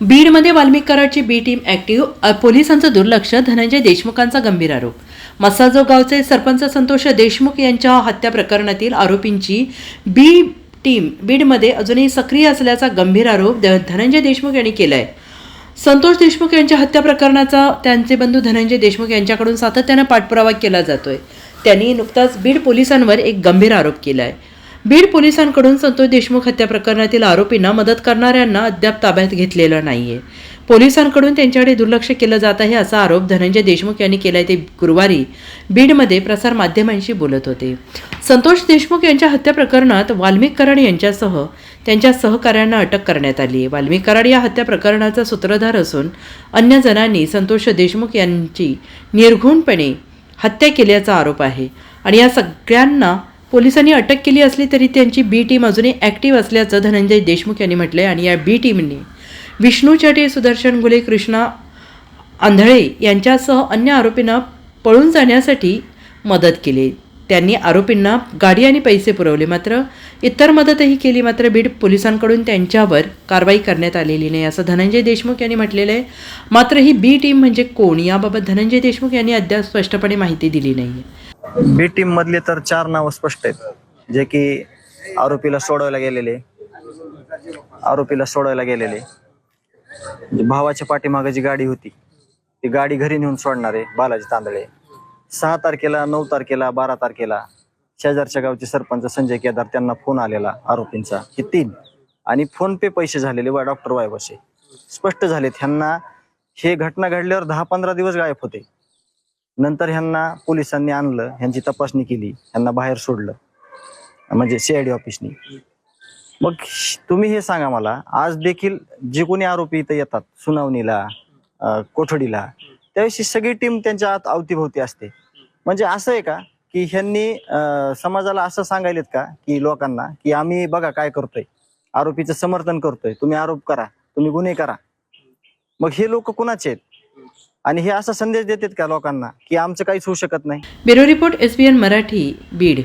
बीडमध्ये वाल्मिकराडची बी team active पोलिसांचं दुर्लक्ष धनंजय देशमुखांचा गंभीर आरोप. मसाजो गावचे सरपंच संतोष देशमुख यांच्या हत्या प्रकरणातील आरोपींची बी टीम बीडमध्ये अजूनही सक्रिय असल्याचा गंभीर आरोप द- धनंजय देशमुख यांनी केलाय. संतोष देशमुख यांच्या हत्या प्रकरणाचा त्यांचे बंधू धनंजय देशमुख यांच्याकडून सातत्यानं पाठपुरावा केला जातोय. त्यांनी नुकताच बीड पोलिसांवर एक गंभीर आरोप केला आहे बीड पोलिसांकडून संतोष देशमुख हत्या प्रकरणातील आरोपींना मदत करणाऱ्यांना अद्याप ताब्यात घेतलेलं नाहीये. पोलिसांकडून त्यांच्याकडे दुर्लक्ष केलं जात आहे असा आरोप धनंजय देशमुख यांनी केलाय. ते गुरुवारी बीडमध्ये प्रसार माध्यमांशी बोलत होते. संतोष देशमुख यांच्या हत्या प्रकरणात वाल्मिक कराड यांच्यासह त्यांच्या सहकाऱ्यांना अटक करण्यात आली आहे वाल्मिक कराड या हत्या प्रकरणाचा सूत्रधार असून अन्य जणांनी संतोष देशमुख यांची निर्घुणपणे हत्या केल्याचा आरोप आहे. आणि या सगळ्यांना पोलिसांनी अटक केली असली तरी त्यांची बी टीम अजूनही ॲक्टिव्ह असल्याचं धनंजय देशमुख यांनी म्हटलं आहे आणि या बी टीमने विष्णू चाटे सुदर्शन गुले कृष्णा आंधळे यांच्यासह अन्य आरोपींना पळून जाण्यासाठी मदत केली. त्यांनी आरोपींना गाडी आणि पैसे पुरवले मात्र इतर मदतही केली मात्र बीड पोलिसांकडून त्यांच्यावर कारवाई करण्यात आलेली नाही असं धनंजय देशमुख यांनी म्हटलेलं आहे. मात्र ही बी टीम म्हणजे कोण? याबाबत धनंजय देशमुख यांनी अद्याप स्पष्टपणे माहिती दिली नाही बी टीम मधले तर चार नावं स्पष्ट आहेत. जे की आरोपीला सोडवायला गेलेले आरोपीला सोडवायला गेलेले. म्हणजे भावाच्या पाठीमागे जी गाडी होती ती गाडी घरी नेऊन सोडणारे बालाजी तांदळे. सहा तारखेला नऊ तारखेला बारा तारखेला शेजारच्या गावचे सरपंच संजय केदार त्यांना फोन आलेला आरोपींचा हे तीन. आणि फोन पे पैसे झालेले व डॉक्टर वायवसे स्पष्ट झाले ह्यांना हे घटना घडल्यावर दहा पंधरा दिवस गायब होते. नंतर ह्यांना पोलिसांनी आणलं ह्यांची तपासणी केली ह्यांना बाहेर सोडलं म्हणजे सीआयडी ऑफिसनी मग तुम्ही हे सांगा मला आज देखील जे कोणी आरोपी इथं येतात सुनावणीला कोठडीला त्याविषयी सगळी टीम त्यांच्या आत अवतीभोवती असते. म्हणजे असं आहे का की ह्यांनी समाजाला असं सांगायलेत का की लोकांना की आम्ही बघा काय करतोय आरोपीचं समर्थन करतोय तुम्ही आरोप करा तुम्ही गुन्हे करा. मग हे लोक कुणाचे आहेत? आणि हे असा संदेश देतात का लोकांना की आमचं काहीच होऊ शकत नाही? Bureau report S B N Marathi Beed.